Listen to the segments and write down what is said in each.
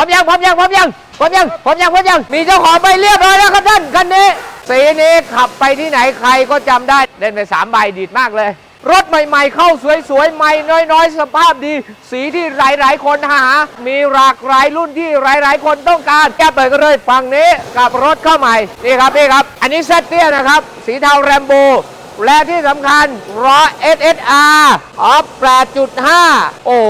ร้อมยังพร้อมยังพร้อมยังพร้อมยังพร้อมยังพร้อมยังมีเจ้าของไปเรียบร้อยแล้วครับท่านคันนี้สีนี้ขับไปที่ไหนใครก็จำได้เล่นไปสามใบดีดมากเลย รถใหม่ๆ เข้าสวยๆใหม่น้อยๆ สภาพดี สีที่หลายๆ คนหา มีหลากหลายรุ่นที่หลายๆ คนต้องการแก้เปิดกันเลยฝั่งนี้กับรถเข้าใหม่นี่ครับนี่ครับ อันนี้เซตเตี้ยนะครับ สีเทาแรมโบ และที่สำคัญล้อ SSR ออฟ8.5 โอ้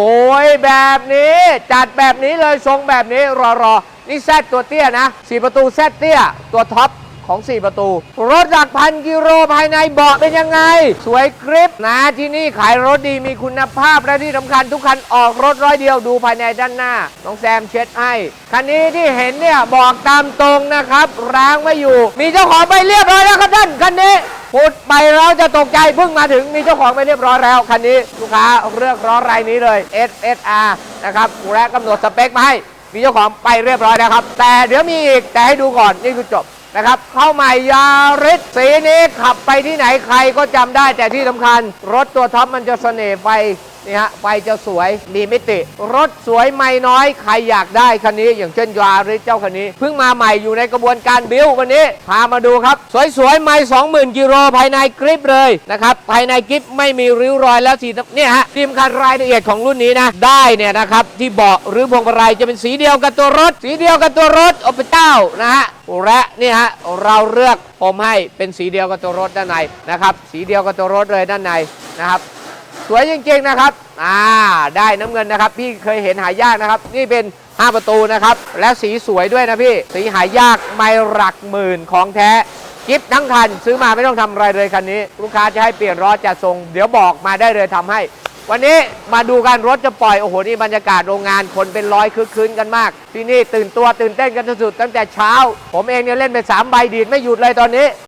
ยแบบนี้จัดแบบนี้เลยทรงแบบนี้รอรอนี่แซดตัวเตี้ยนะ 4 ประตูแซดเตี้ย ตัวท็อปของ 4 ประตู รถหลักพันกิโลภายในเบาะเป็นยังไง สวยกริปนะที่นี่ขายรถดีมีคุณภาพ และที่สำคัญทุกคันออกรถร้อยเดียวดูภายในด้านหน้า น้องแซมเช็ดให้ คันนี้ที่เห็นเนี่ยบอกตามตรงนะครับ ร้างไม่อยู่ มีเจ้าของไปเรียบร้อยแล้วครับท่านคันนี้ พูดไปแล้วจะตกใจเพิ่งมาถึงมีเจ้าของไปเรียบร้อยแล้ว คันนี้ลูกค้าเลือกร้อรายนี้เลย SSR นะครับและกำหนดสเปคมาให้มีเจ้าของไปเรียบร้อยแล้วครับ แต่เดี๋ยวมีอีกแต่ให้ดูก่อนนี่คือจบนะครับเข้าใหม่ยาริสสีนี้ขับไปที่ไหนใครก็จำได้แต่ที่สำคัญ รถตัวท็อปมันจะเสน่ห์ไป นี่ฮะไฟจะสวยมีมิติ รถสวยไม่น้อย ใครอยากได้คันนี้ อย่างเช่นยาริสเจ้าคันนี้ เพิ่งมาใหม่อยู่ในกระบวนการบิววันนี้ พามาดูครับ สวยๆ ไม่ 20,000 กิโลภายในกริปเลยนะครับ ภายในกริปไม่มีริ้วรอยแล้วสีเนี่ยฮะทีมคันรายละเอียดของรุ่นนี้นะ ได้เนี่ยนะครับ ที่เบาะหรือพวงมาลัยจะเป็นสีเดียวกับตัวรถ สีเดียวกับตัวรถโอเปเจ้านะฮะและนี่ฮะเราเลือกผมให้เป็นสีเดียวกับตัวรถด้านในนะครับ สีเดียวกับตัวรถเลยด้านในนะครับ สวยจริงๆนะครับ อ่า ได้น้ำเงินนะครับ พี่เคยเห็นหายากนะครับ นี่เป็น 5 ประตูนะครับ และสีสวยด้วยนะพี่ สีหายากไม่หลักหมื่นของแท้กิฟทั้งคัน ซื้อมาไม่ต้องทำอะไรเลยคันนี้ ลูกค้าจะให้เปลี่ยนล้อจะทรง เดี๋ยวบอกมาได้เลยทำให้ วันนี้มาดูกันรถจะปล่อย โอ้โห นี่บรรยากาศโรงงานคนเป็นร้อยคึกคืนกันมาก ที่นี่ตื่นตัวตื่นเต้นกันสุดๆตั้งแต่เช้า ผมเองเนี่ยเล่นไปสามใบดีดไม่หยุดเลยตอนนี้